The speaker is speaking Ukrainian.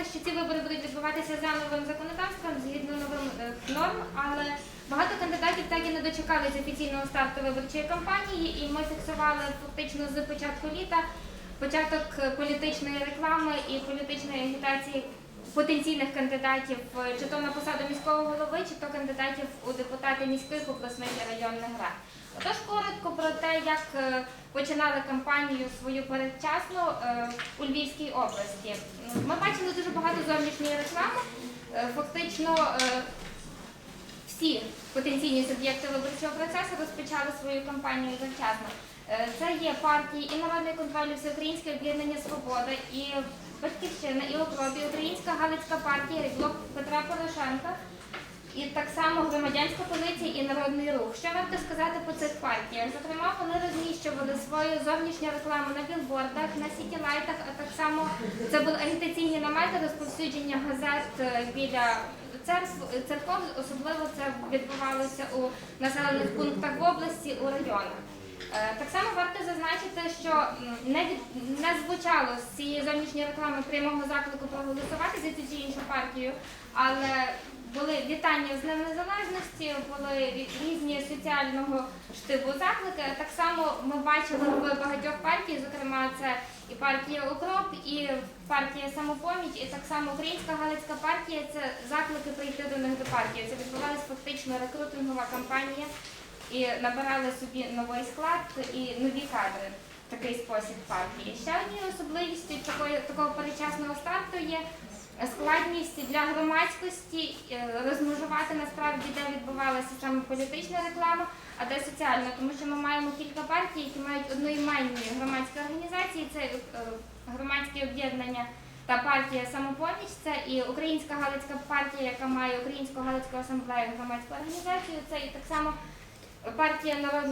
сказати, що ці вибори будуть відбуватися за новим законодавством згідно новим е, норм, але багато кандидатів так і не дочекались офіційного старту виборчої кампанії, і ми фіксували фактично з початку літа початок е, політичної реклами і політичної агітації потенційних кандидатів е, чи то на посаду міського голови, чи то кандидатів у депутати міських обласних і районних рад. Отож, коротко як е, починали кампанію свою передчасну е, у Львівській області. Ми бачили дуже багато зовнішньої реклами. Е, Фактично всі потенційні суб'єкти виборчого процесу розпочали свою кампанію завчасно. Це є партії і Народний контроль, Всеукраїнське об'єднання Свобода, і Батьківщина, і Укроп, і Українська Галицька партія, і блок Петра Порошенка, і так само громадянська позиція і народний рух. Що варто сказати по цих партіях? Зокрема, вони розміщували свою зовнішню рекламу на білбордах, на сітілайтах, а так само це були агітаційні намети розповсюдження газет е, біля церков, особливо це відбувалося у населених пунктах в області, у районах. Е, Так само варто зазначити, що не, від, не звучало з цієї зовнішньої реклами прямого заклику проголосувати за цю чи іншу партію, але були вітання з Днем Незалежності, були рі- різні соціального штибу заклики. Так само ми бачили в багатьох партій, зокрема це і партія Укроп, і партія Самопоміч, і так само Українська Галицька партія це заклики прийти до них до партії. Це відбувалася фактично рекрутингова кампанія і набирали собі новий склад і нові кадри такий спосіб партії. Ще однією особливістю такої, такого передчасного старту є складність для громадськості е, розмежувати насправді, де відбувалася саме політична реклама, а де соціальна, тому що ми маємо кілька партій, які мають одноіменні громадські організації. Це е, громадське об'єднання та партія самопоміч. Це і Українська Галицька партія, яка має Українську Галицьку асамблею громадську організацію. Це і так само партія народних